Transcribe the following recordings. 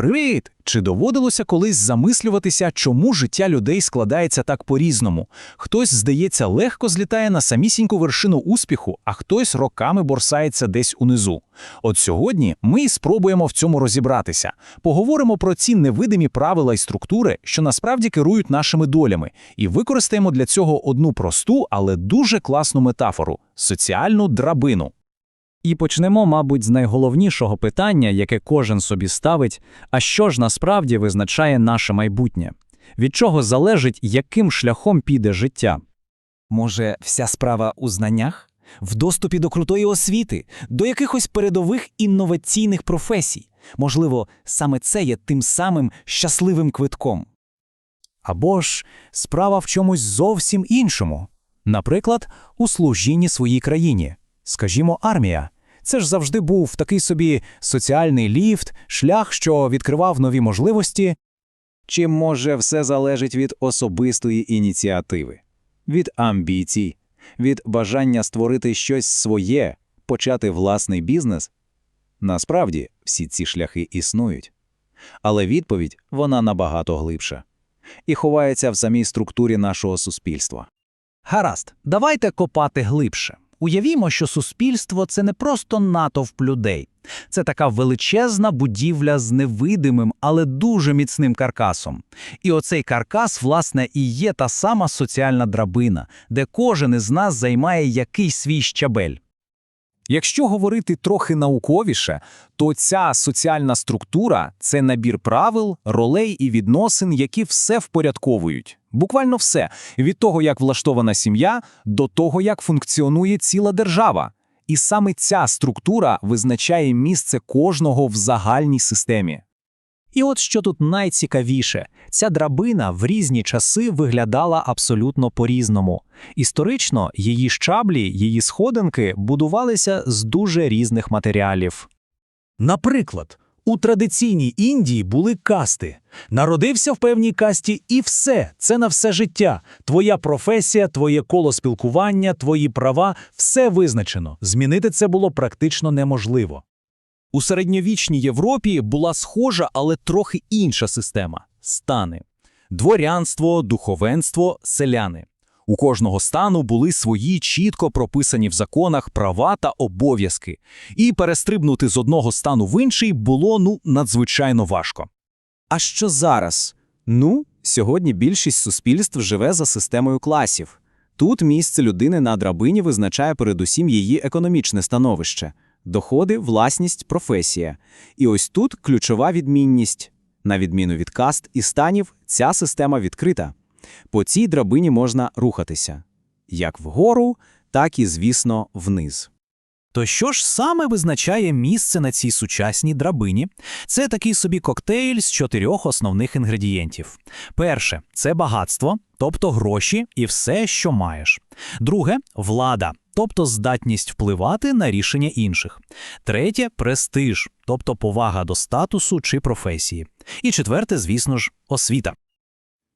Привіт! Чи доводилося колись замислюватися, чому життя людей складається так по-різному? Хтось, здається, легко злітає на самісіньку вершину успіху, а хтось роками борсається десь унизу. От сьогодні ми і спробуємо в цьому розібратися. Поговоримо про ці невидимі правила і структури, що насправді керують нашими долями, і використаємо для цього одну просту, але дуже класну метафору соціальну драбину. І почнемо, мабуть, з найголовнішого питання, яке кожен собі ставить: а що ж насправді визначає наше майбутнє? Від чого залежить, яким шляхом піде життя? Може, вся справа у знаннях? В доступі до крутої освіти, до якихось передових інноваційних професій. Можливо, саме це є тим самим щасливим квитком. Або ж справа в чомусь зовсім іншому. Наприклад, у служінні своїй країні. Скажімо, армія. Це ж завжди був такий собі соціальний ліфт, шлях, що відкривав нові можливості. Чи може все залежить від особистої ініціативи, від амбіцій, від бажання створити щось своє, почати власний бізнес? Насправді, всі ці шляхи існують. Але відповідь вона набагато глибша і ховається в самій структурі нашого суспільства. Гаразд, давайте копати глибше. Уявімо, що суспільство це не просто натовп людей, це така величезна будівля з невидимим, але дуже міцним каркасом. І оцей каркас, власне, і є та сама соціальна драбина, де кожен із нас займає якийсь свій щабель. Якщо говорити трохи науковіше, то ця соціальна структура це набір правил, ролей і відносин, які все впорядковують. Буквально все від того, як влаштована сім'я, до того, як функціонує ціла держава. І саме ця структура визначає місце кожного в загальній системі. І от що тут найцікавіше, ця драбина в різні часи виглядала абсолютно по-різному. Історично її щаблі, її сходинки будувалися з дуже різних матеріалів. Наприклад, у традиційній Індії були касти. Народився в певній касті, і все це на все життя. Твоя професія, твоє коло спілкування, твої права все визначено. Змінити це було практично неможливо. У середньовічній Європі була схожа, але трохи інша система стани: дворянство, духовенство, селяни. У кожного стану були свої чітко прописані в законах права та обов'язки, і перестрибнути з одного стану в інший було ну надзвичайно важко. А що зараз? Ну, сьогодні більшість суспільств живе за системою класів. Тут місце людини на драбині визначає передусім її економічне становище, доходи, власність, професія. І ось тут ключова відмінність. На відміну від каст і станів, ця система відкрита. По цій драбині можна рухатися як вгору, так і, звісно, вниз. То що ж саме визначає місце на цій сучасній драбині? Це такий собі коктейль з чотирьох основних інгредієнтів. Перше це багатство, тобто гроші і все, що маєш. Друге влада, тобто здатність впливати на рішення інших. Третє престиж, тобто повага до статусу чи професії. І четверте, звісно ж, освіта.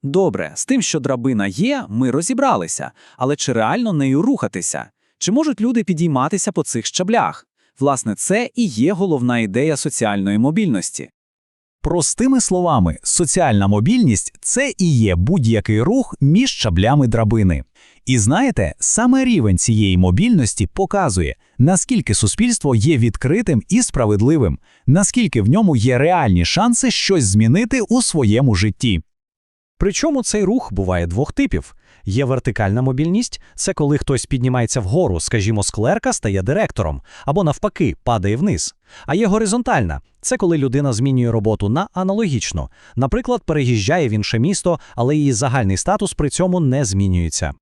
Добре, з тим, що драбина є, ми розібралися, але чи реально нею рухатися? Чи можуть люди підійматися по цих щаблях? Власне, це і є головна ідея соціальної мобільності. Простими словами, соціальна мобільність це і є будь-який рух між щаблями драбини. І знаєте, саме рівень цієї мобільності показує, наскільки суспільство є відкритим і справедливим, наскільки в ньому є реальні шанси щось змінити у своєму житті. Причому цей рух буває двох типів. Є вертикальна мобільність це коли хтось піднімається вгору, скажімо, з клерка стає директором, або навпаки, падає вниз. А є горизонтальна це коли людина змінює роботу на аналогічну, наприклад, переїжджає в інше місто, але її загальний статус при цьому не змінюється.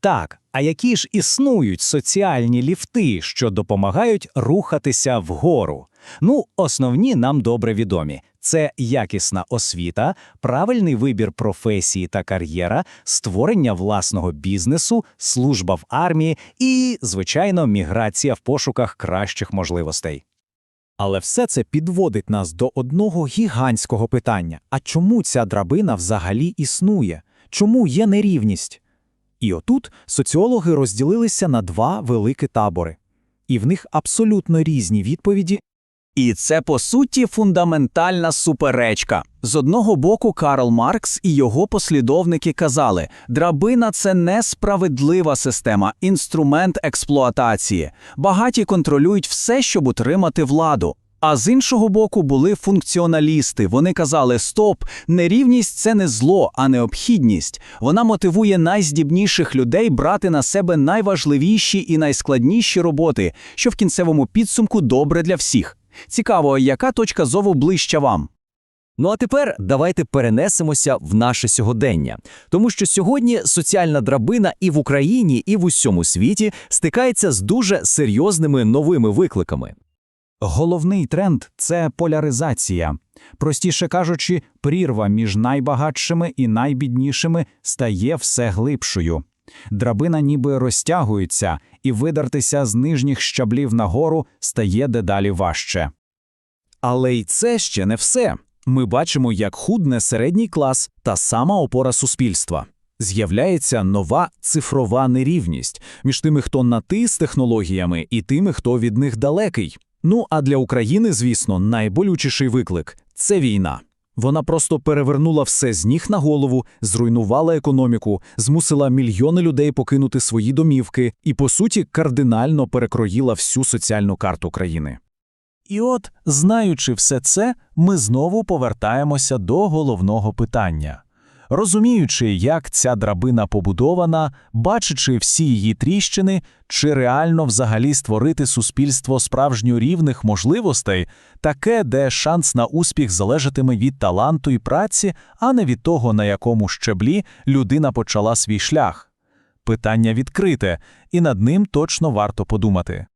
Так, а які ж існують соціальні ліфти, що допомагають рухатися вгору? Ну, основні нам добре відомі: це якісна освіта, правильний вибір професії та кар'єра, створення власного бізнесу, служба в армії і, звичайно, міграція в пошуках кращих можливостей. Але все це підводить нас до одного гігантського питання: а чому ця драбина взагалі існує? Чому є нерівність? І отут соціологи розділилися на два великі табори, і в них абсолютно різні відповіді І це, по суті, фундаментальна суперечка. З одного боку, Карл Маркс і його послідовники казали, драбина – це несправедлива система, інструмент експлуатації. Багаті контролюють все, щоб утримати владу. А з іншого боку були функціоналісти. Вони казали: стоп, нерівність це не зло, а необхідність. Вона мотивує найздібніших людей брати на себе найважливіші і найскладніші роботи, що в кінцевому підсумку добре для всіх. Цікаво, яка точка зову ближча вам? Ну а тепер давайте перенесемося в наше сьогодення, тому що сьогодні соціальна драбина і в Україні, і в усьому світі стикається з дуже серйозними новими викликами. Головний тренд це поляризація. Простіше кажучи, прірва між найбагатшими і найбіднішими стає все глибшою. Драбина ніби розтягується, і видертися з нижніх щаблів нагору стає дедалі важче. Але й це ще не все. Ми бачимо, як худне середній клас та сама опора суспільства. З'являється нова цифрова нерівність між тими, хто на ти з технологіями, і тими, хто від них далекий. Ну а для України, звісно, найболючіший виклик це війна. Вона просто перевернула все з ніг на голову, зруйнувала економіку, змусила мільйони людей покинути свої домівки і, по суті, кардинально перекроїла всю соціальну карту країни. І от, знаючи все це, ми знову повертаємося до головного питання. Розуміючи, як ця драбина побудована, бачачи всі її тріщини, чи реально взагалі створити суспільство справжньо рівних можливостей, таке, де шанс на успіх залежатиме від таланту і праці, а не від того, на якому щеблі людина почала свій шлях. Питання відкрите, і над ним точно варто подумати.